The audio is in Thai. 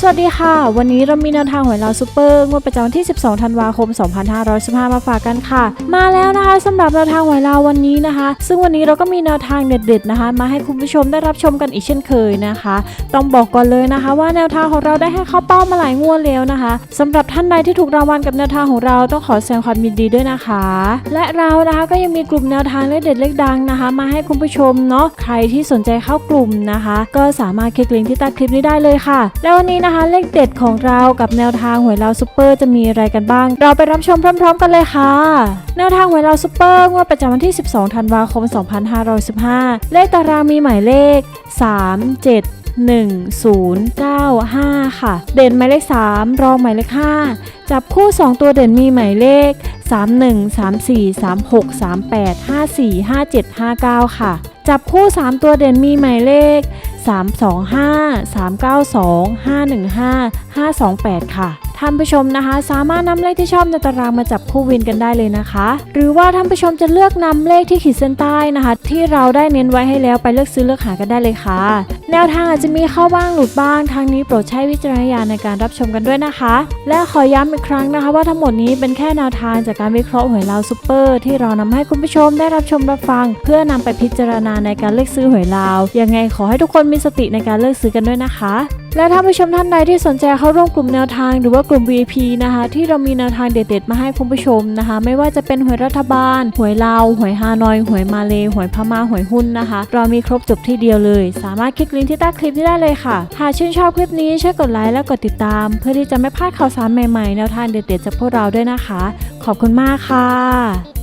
สวัสดีค่ะ วันนี้เรามีแนวทางหวยลาวซูเปอร์งวดประจำวันที่ 12 ธันวาคม 2515 มาฝากกันค่ะ มาแล้วนะคะสำหรับแนวทางหวยลาววันนี้นะคะ ซึ่งวันนี้เราก็มีแนวทางเด็ดๆนะคะ มาให้คุณผู้ชมได้รับชมกันอีกเช่นเคยนะคะ ต้องบอกก่อนเลยนะคะ ว่าแนวทางของเราได้ให้เข้าเป้ามาหลายงวดแล้วนะคะสำหรับท่านใดที่ถูกรางวัลกับแนวทางของเราต้องขอแสดงความยินดีด้วยนะคะ และเรานะคะก็ยังมีกลุ่มแนวทางเลขเด็ดเลขดังนะคะ มาให้คุณผู้ชมเนาะใครที่สนใจเข้ากลุ่มนะคะ ก็สามารถคลิกลิงก์ที่ใต้คลิปนี้ได้เลยค่ะ แล้ววันนี้นะคะ เลขเด็ดของเรากับแนวทางหวยเราซูเปอร์จะมีอะไรกันบ้าง เราไปรับชมพร้อม ๆ กันเลยค่ะ แนวทางหวยเราซูเปอร์งวดประจำวันที่ 12 ธันวาคม 2515 เลขตารางมีหมายเลข 3 7 1095 ค่ะ เด่นหมายเลข 3 รองหมายเลข 5 จับคู่ 2 ตัวเด่นมีหมายเลข 31 34 36 38 54 57 59 ค่ะ จับคู่ 3 ตัวเด่นมีหมายเลข 325 392 515 528 ค่ะ ท่านผู้ชมนะคะ สามารถนำเลขที่ชอบในตารางมาจับคู่วินกันได้เลยนะคะ หรือว่าท่านผู้ชมจะเลือกนำเลขที่ขีดเส้นใต้นะคะ ที่เราได้เน้นไว้ให้แล้วไปเลือกซื้อเลือกหากันได้เลยค่ะ แนวทางอาจจะมีเข้าบ้างหลุดบ้างทางนี้โปรดใช้วิจารณญาณในการรับชมกันด้วยนะคะ และขอย้ำอีกครั้งนะคะ ว่าทั้งหมดนี้เป็นแค่แนวทางจากการวิเคราะห์หวยลาวซูเปอร์ที่เรานำให้คุณผู้ชมได้รับชมรับฟัง เพื่อนำไปพิจารณาในการเลือกซื้อหวยลาวยังไงขอให้ทุกคนมีสติในการเลือกซื้อกันด้วยนะคะ และถ้าผู้ชมท่านใดที่สนใจเข้าร่วมกลุ่มแนวทางหรือว่ากลุ่ม VIP นะคะ ที่เรามีแนวทางเด็ดๆ มาให้คุณผู้ชมนะคะ ไม่ว่าจะเป็นหวยรัฐบาล หวยลาว หวยฮานอย หวยมาเลหวยพม่า หวยหุ้นนะคะ เรามีครบจบที่เดียวเลย สามารถคลิกลิงก์ที่ใต้คลิปนี้ได้เลยค่ะ หากชื่นชอบคลิปนี้ช่วยกดไลค์และกดติดตาม เพื่อที่จะไม่พลาดข่าวสารใหม่ๆ แนวทางเด็ดๆจากพวกเราด้วยนะคะ ขอบคุณมากค่ะ